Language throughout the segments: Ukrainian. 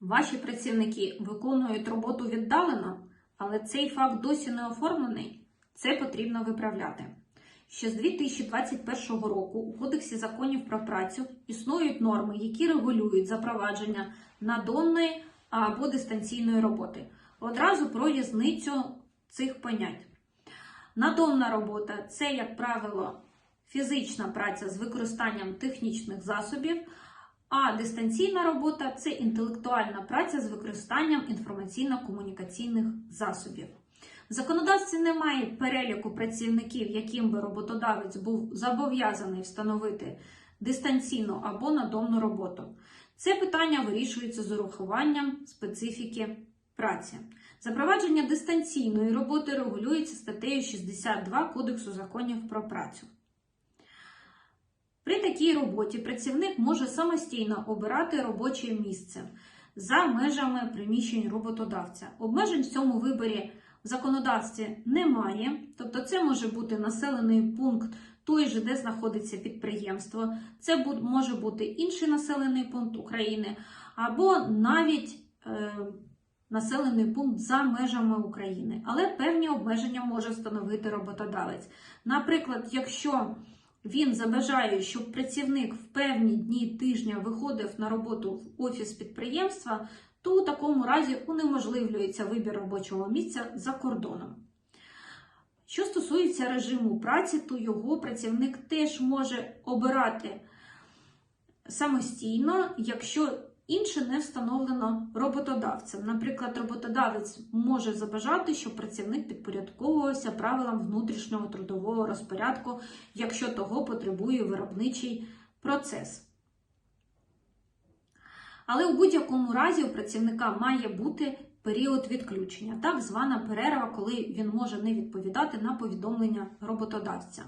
Ваші працівники виконують роботу віддалено, але цей факт досі не оформлений. Це потрібно виправляти. Ще з 2021 року у Кодексі законів про працю існують норми, які регулюють запровадження надомної або дистанційної роботи. Одразу про різницю цих понять. Надомна робота це, як правило, фізична праця з використанням технічних засобів, а дистанційна робота це інтелектуальна праця з використанням інформаційно-комунікаційних засобів. В законодавстві немає переліку працівників, яким би роботодавець був зобов'язаний встановити дистанційну або надомну роботу. Це питання вирішується з урахуванням специфіки праці. Запровадження дистанційної роботи регулюється статтею 62 Кодексу законів про працю. Такій роботі працівник може самостійно обирати робоче місце за межами приміщень роботодавця. Обмежень в цьому виборі в законодавстві немає, тобто це може бути населений пункт той же, де знаходиться підприємство, це може бути інший населений пункт України, або навіть е, населений пункт за межами України. Але певні обмеження може встановити роботодавець. Наприклад, якщо він забажає, щоб працівник в певні дні тижня виходив на роботу в офіс підприємства, то у такому разі унеможливлюється вибір робочого місця за кордоном. Що стосується режиму праці, то його працівник теж може обирати самостійно, якщо інше не встановлено роботодавцем. Наприклад, роботодавець може забажати, щоб працівник підпорядковувався правилам внутрішнього трудового розпорядку, якщо того потребує виробничий процес. Але у будь-якому разі у працівника має бути період відключення, так звана перерва, коли він може не відповідати на повідомлення роботодавця.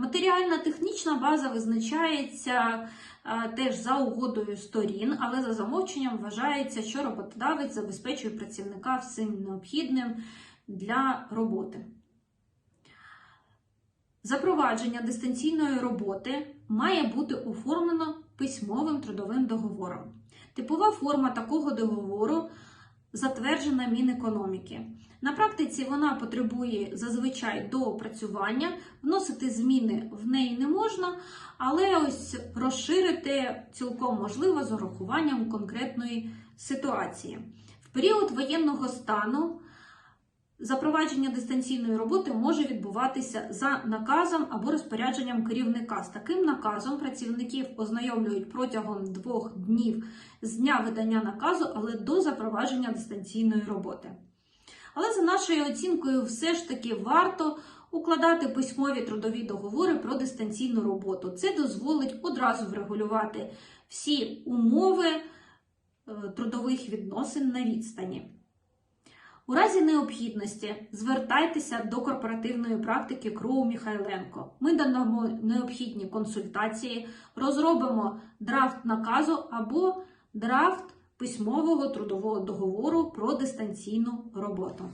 Матеріальна технічна база визначається е, теж за угодою сторін, але за замовченням вважається, що роботодавець забезпечує працівника всім необхідним для роботи. Запровадження дистанційної роботи має бути оформлено письмовим трудовим договором. Типова форма такого договору затверджена Мінекономіки. На практиці вона потребує зазвичай доопрацювання, вносити зміни в неї не можна, але ось розширити цілком можливо з урахуванням конкретної ситуації. В період воєнного стану запровадження дистанційної роботи може відбуватися за наказом або розпорядженням керівника. З таким наказом працівників ознайомлюють протягом двох днів з дня видання наказу, але до запровадження дистанційної роботи. Але за нашою оцінкою, все ж таки варто укладати письмові трудові договори про дистанційну роботу. Це дозволить одразу врегулювати всі умови е, трудових відносин на відстані. У разі необхідності звертайтеся до корпоративної практики КРУ Михайленко. Ми дамо необхідні консультації, розробимо драфт наказу або драфт письмового трудового договору про дистанційну роботу.